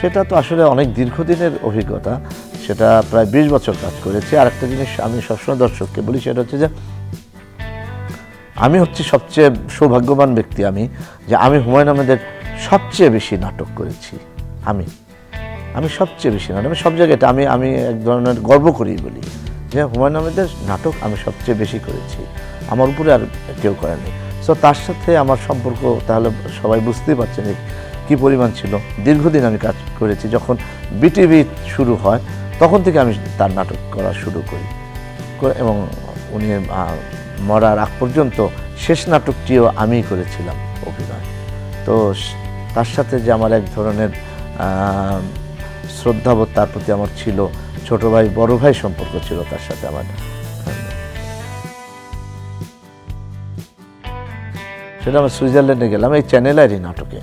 সেটা তো আসলে অনেক দীর্ঘদিনের অভিজ্ঞতা, সেটা প্রায় বিশ বছর কাজ করেছি। আর একটা জিনিস আমি সবসময় দর্শককে বলি, সেটা হচ্ছে যে আমি হচ্ছে সবচেয়ে সৌভাগ্যবান ব্যক্তি আমি, যে আমি হুমায়ুন আহমেদের সবচেয়ে বেশি নাটক করেছি। আমি আমি সবচেয়ে বেশি নাটক, আমি সব জায়গাতে আমি আমি এক ধরনের গর্ব করি বলি যে হুমায়ুন আহমেদের নাটক আমি সবচেয়ে বেশি করেছি। আমার উপরে আর কেউ করেনি সো তার সাথে আমার সম্পর্ক তাহলে সবাই বুঝতেই পারছেন কী পরিমাণ ছিল? দীর্ঘদিন আমি কাজ করেছি। যখন বিটিভি শুরু হয়, তখন থেকে আমি তার নাটক করা শুরু করি। এবং উনি মরার আগ পর্যন্ত শেষ নাটকটিও আমিই করেছিলাম অভিনয়। তো তার সাথে যে আমার এক ধরনের শ্রদ্ধাবোধ তার প্রতি আমার ছিল, ছোট ভাই, বড় ভাই সম্পর্ক ছিল তার সাথে আমার। সেটা আমরা সুইজারল্যান্ডে গেলাম, এই চ্যানেলারই নাটকে।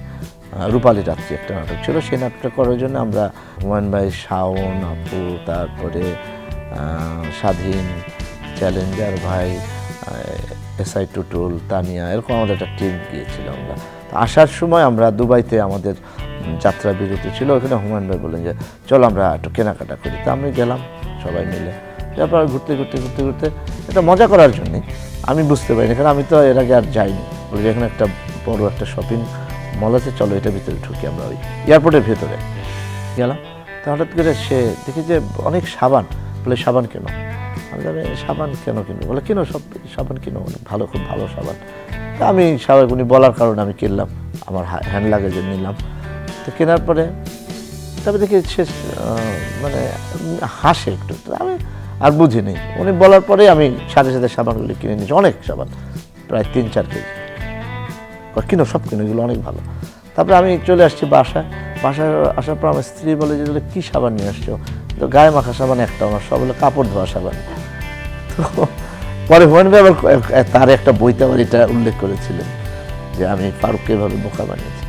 রূপালী রাত্রি একটা নাটক ছিল। সেই নাটকটা করার জন্য আমরা হুমায়ুন ভাই, শাওন, আপু, তারপরে স্বাধীন, চ্যালেঞ্জার ভাই এসআই টুটুল, তানিয়া, এরকম আমাদের একটা টিম গিয়েছিল আমরা। আসার সময় আমরা দুবাইতে আমাদের যাত্রা বিরতি ছিল। ওখানে হুমায়ুন ভাই বললেন যে, চলো আমরা একটু কেনাকাটা করি। তা আমি গেলাম সবাই মিলে। তারপর ঘুরতে ঘুরতে ঘুরতে ঘুরতে এটা মজা করার জন্যে আমি বুঝতে পারিনি, কারণ আমি তো এর আগে আর যাইনি। বলে, এখানে একটা বড় একটা শপিং মল আছে চলো, এটার ভিতরে ঢুকি আমরা ওই এয়ারপোর্টের ভেতরে। গেলাম। তা হঠাৎ করে সে দেখি যে অনেক সাবান। বলে, সাবান কেন? আমি সাবান কেন কিনবো? বলে, কেন সব সাবান কিনো ভালো, খুব ভালো সাবান। তা আমি সাবান উনি বলার কারণে আমি কিনলাম। আমার হ্যান্ড লাগেজে নিলাম। তো কেনার পরে তবে দেখি সে মানে হাসে একটু। আমি আর বুঝিনি। উনি বলার পরে আমি সাথে সাথে সাবানগুলি কিনে নিয়েছি। অনেক সাবান, প্রায় তিন চার কেজি। কিনো সব কিনো, এগুলো অনেক ভালো। তারপরে আমি চলে আসছি বাসায়। বাসায় আসার পর আমার স্ত্রী বলে যে কি সাবান নিয়ে আসছো? তো গায়ে মাখা সাবান একটা আমার সব হলো কাপড় ধোয়া সাবান। তো পরে হুমায়ুন ভাই আবার তার একটা বইতে আবার এটা উল্লেখ করেছিলেন যে, আমি ফারুককে এভাবে বোকা বানিয়েছি।